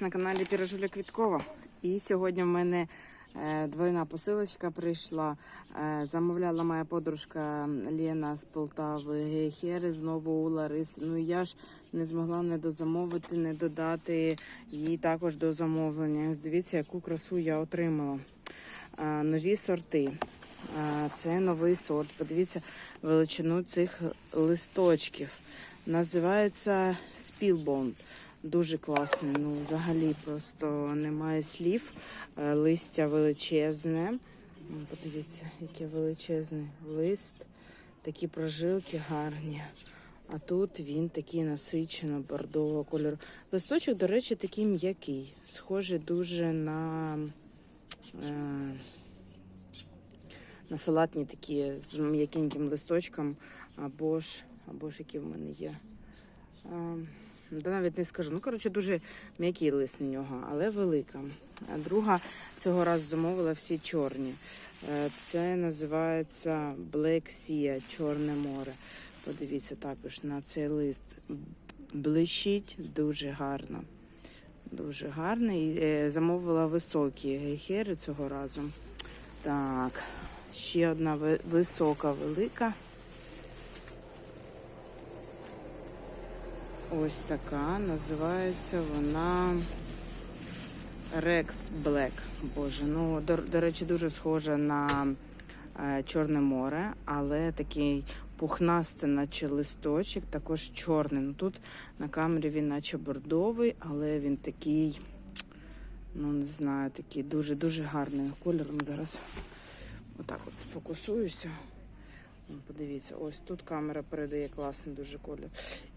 На каналі Піражуля Квіткова. І сьогодні в мене е, двойна посилочка прийшла. Е, замовляла моя подружка Лена з Полтави гейхери знову у Лариси. Ну я ж не змогла не дозамовити, не додати їй також до замовлення. Дивіться, яку красу я отримала. Е, нові сорти. Це новий сорт. Подивіться величину цих листочків. Називається Спілбонд. Дуже класний. Ну, взагалі просто немає слів. Е, Листя величезне. Подивіться, який величезний лист. Такі прожилки гарні. А тут він такий насичено бордового кольору. Листочок, до речі, такий м'який. Схожий дуже на, е, на салатні такі з м'якеньким листочком, або ж, або ж які в мене є. Е, Да навіть не скажу. Ну, коротше, дуже м'який лист у нього, але велика. А друга цього разу замовила всі чорні. Е, Це називається Black Sea, Чорне море. Подивіться також на цей лист. Блищить дуже гарно. Дуже гарно. І е, замовила високі гейхери цього разу. Так, ще одна висока, велика. Ось така. Називається вона Rex Black. Боже, ну до, до речі, дуже схожа на е, Чорне море, але такий пухнастий, наче листочок, також чорний. Ну тут на камері він наче бордовий, але він такий, ну не знаю, такий дуже-дуже гарний кольором. Зараз отак от сфокусуюся. Подивіться, ось тут камера передає класний дуже колір.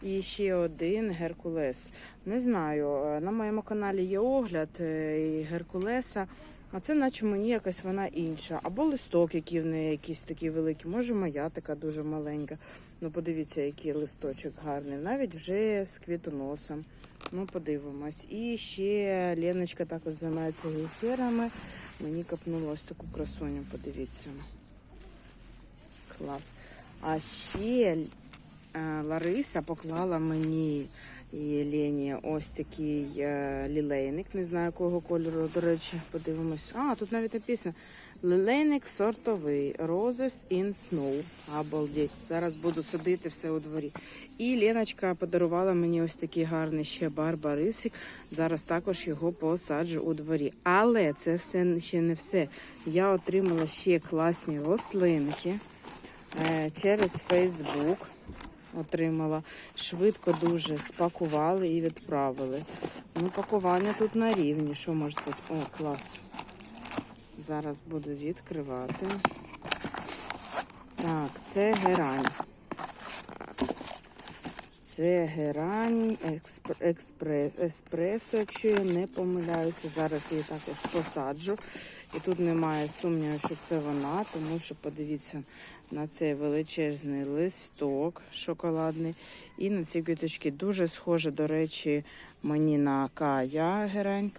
І ще один Геркулес. Не знаю, е, на моєму каналі є огляд е, Геркулеса, а це наче мені якась вона інша. Або листок, який в неї якийсь такий великий. Може, моя така дуже маленька. Ну, подивіться, який листочок гарний. Навіть вже з квітоносом. Ну, подивимось. І ще Леночка також займається гейсерами. Мені капнула ось таку красуню, подивіться. Клас. А ще е, Лариса поклала мені і Лені ось такий е, лілейник, не знаю якого кольору, до речі, подивимось. А, тут навіть написано лілейник сортовий Roses in Snow. Обалдеть. Зараз буду садити все у дворі. І Леночка подарувала мені ось такий гарний ще барбарисик. Зараз також його посаджу у дворі. Але це все ще не все. Я отримала ще класні рослинки через Фейсбук отримала. Швидко дуже спакували і відправили. Ну, пакування тут на рівні. Що може тут? О, клас. Зараз буду відкривати. Так, це герань. Це герань Експресо, якщо я не помиляюся. Зараз її також посаджу. І тут немає сумніву, що це вона, тому що подивіться на цей величезний листок шоколадний. І на ці квіточки дуже схоже, до речі, мені на Кая, герань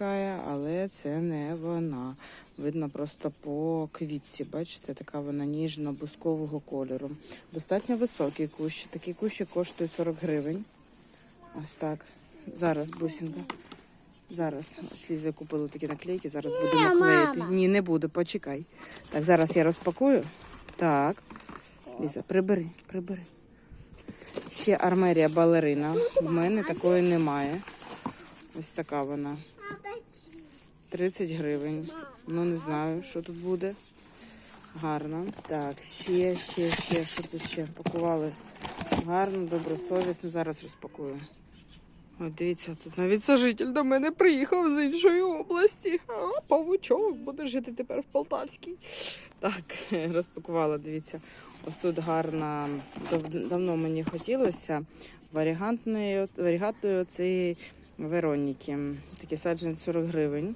але це не вона. Видно просто по квітці, бачите, така вона ніжно-бускового кольору. Достатньо високий кущ. Такий кущик коштує 40 гривень. Ось так. Зараз, бусинка. Зараз. Ось Ліза купила такі наклейки, зараз будемо клеїти. Ні, не буду, почекай. Так, зараз я розпакую. Так. Ліза, прибери, прибери. Ще армерія балерина. В мене такої немає. Ось така вона. 30 гривень. Ну не знаю, що тут буде. Гарно. Так, ще, ще, ще, що тут ще пакували. Гарно, добросовісно. Зараз розпакую. От дивіться, тут навіть сожитель до мене приїхав з іншої області. А, павучок буде жити тепер в Полтавській. Так, розпакувала, дивіться. Ось тут гарна, дав- давно мені хотілося варігантної, варігатної цієї Вероніки. Такий саджанець 40 гривень.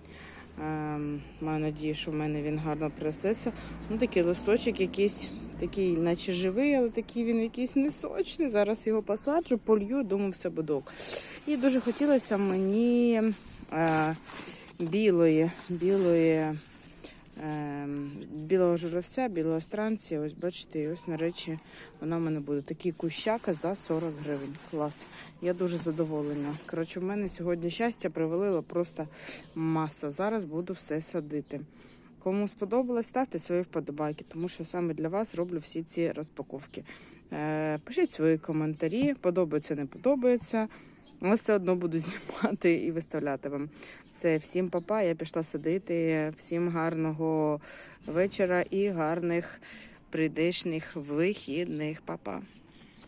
Ем, маю надію, що в мене він гарно приростеться. Ну, такий листочок якийсь такий, наче живий, але такий він якийсь не сочний. Зараз його посаджу, полью, думаю, все буде ок. І дуже хотілося мені е, білої, білої, білого журавця, білого странці. Ось бачите, ось на речі вона в мене буде. Такий кущака за 40 гривень. Клас. Я дуже задоволена. Коротше, в мене сьогодні щастя привалило просто маса. Зараз буду все садити. Кому сподобалось, ставте свої вподобайки, тому що саме для вас роблю всі ці розпаковки. Е, пишіть свої коментарі, подобається, не подобається. Але все одно буду знімати і виставляти вам. Це всім папа. Я пішла садити. Всім гарного вечора і гарних прийдешних вихідних. Папа.